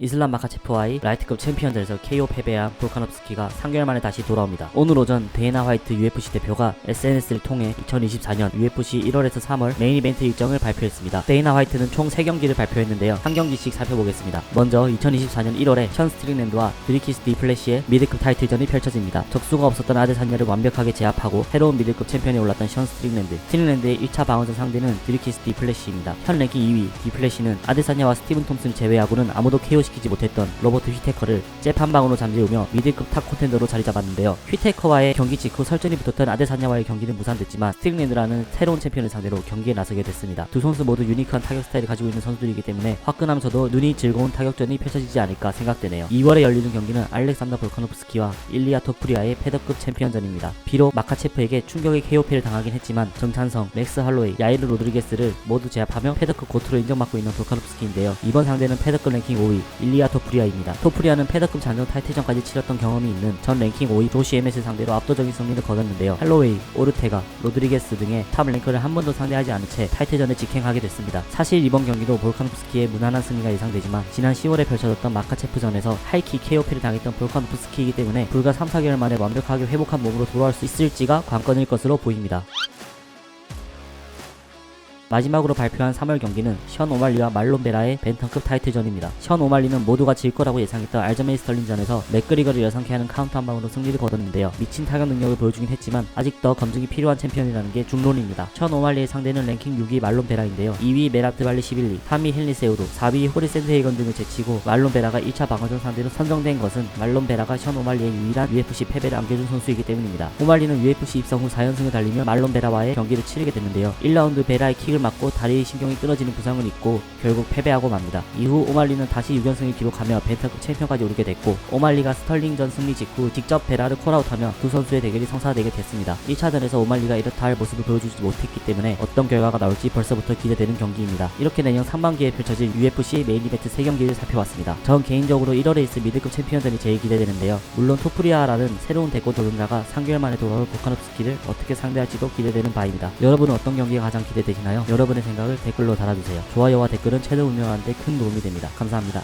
이슬람 마카체프와의 라이트급 챔피언전에서 KO 패배한 볼카nov스키가 3개월 만에 다시 돌아옵니다. 오늘 오전 데이나 화이트 UFC 대표가 SNS를 통해 2024년 UFC 1월에서 3월 메인 이벤트 일정을 발표했습니다. 데이나 화이트는 총 3경기를 발표했는데요. 한 경기씩 살펴보겠습니다. 먼저 2024년 1월에 션 스트링랜드와 드리키스 디플래시의 미드급 타이틀전이 펼쳐집니다. 적수가 없었던 아데사냐를 완벽하게 제압하고 새로운 미드급 챔피언에 올랐던 션 스트링랜드. 스트링랜드의 1차 방어전 상대는 드리키스 디플래시입니다. 현 랭킹 2위 디플래시는 아데사냐와 스티븐 톰슨을 제외하고는 아무도 KO 시키지 못했던 로버트 휘테커를 잽한 방으로 잠재우며 미드급 탑 콘텐더로 자리 잡았는데요. 휘테커와의 경기 직후 설전이 붙었던 아데사냐와의 경기는 무산됐지만 스트링랜드라는 새로운 챔피언을 상대로 경기에 나서게 됐습니다. 두 선수 모두 유니크한 타격 스타일을 가지고 있는 선수들이기 때문에 화끈하면서도 눈이 즐거운 타격전이 펼쳐지지 않을까 생각되네요. 2월에 열리는 경기는 알렉산더 볼카노프스키와 일리아 토프리아의 패더급 챔피언전입니다. 비록 마카체프에게 충격의 KO패를 당하긴 했지만 정찬성, 맥스 할로웨이, 야이르 로드리게스를 모두 제압하며 패더급 고투로 인정받고 있는 볼카노프스키인데요. 이번 상대는 패더급 랭킹 5위 일리아 토프리아입니다. 토프리아는 패더급 잔정 타이틀전까지 치렀던 경험이 있는 전 랭킹 5위 조시 에멧을 상대로 압도적인 승리를 거뒀는데요. 할로웨이, 오르테가, 로드리게스 등의 탑 랭커를 한 번도 상대하지 않은 채 타이틀전에 직행하게 됐습니다. 사실 이번 경기도 볼카노프스키의 무난한 승리가 예상되지만 지난 10월에 펼쳐졌던 마카체프전에서 하이킥 KOP를 당했던 볼카노프스키이기 때문에 불과 3, 4개월 만에 완벽하게 회복한 몸으로 돌아올 수 있을지가 관건일 것으로 보입니다. 마지막으로 발표한 3월 경기는 션 오말리와 말론 베라의 벤턴급 타이틀전입니다. 션 오말리는 모두가 질 거라고 예상했던 알저메이 스털린전에서 맥그리거를 여상케 하는 카운터 한 방으로 승리를 거뒀는데요. 미친 타격 능력을 보여주긴 했지만 아직 더 검증이 필요한 챔피언이라는 게 중론입니다. 션 오말리의 상대는 랭킹 6위 말론 베라인데요. 2위 메라트 발리 11리, 3위 헨리 세우도, 4위 호리 샌드헤이건 등을 제치고 말론 베라가 1차 방어전 상대로 선정된 것은 말론 베라가 션 오말리의 유일한 UFC 패배를 안겨준 선수이기 때문입니다. 오말리는 UFC 입성 후 4연승을 달리며 말론 베라와의 경기를 치르게 됐는데요. 1라운드 베라의 킥을 맞고 다리 신경이 끊어지는 부상을 입고 결국 패배하고 맙니다. 이후 오말리는 다시 6연승을 기록하며 벤터급 챔피언까지 오르게 됐고 오말리가 스털링전 승리 직후 직접 베라를 콜아웃하며 두 선수의 대결이 성사되게 됐습니다. 1차전에서 오말리가 이렇다 할 모습을 보여주지 못했기 때문에 어떤 결과가 나올지 벌써부터 기대되는 경기입니다. 이렇게 내년 상반기에 펼쳐질 UFC 메인 이벤트 3경기를 살펴봤습니다. 전 개인적으로 1월에 있을 미드급 챔피언전이 제일 기대되는데요. 물론 토프리아라는 새로운 대권 도전자가 3개월 만에 돌아올 보카노프스키를 어떻게 상대할지도 기대되는 바입니다. 여러분은 어떤 경기가 가장 기대되시나요? 여러분의 생각을 댓글로 달아주세요. 좋아요와 댓글은 채널 운영하는 데 큰 도움이 됩니다. 감사합니다.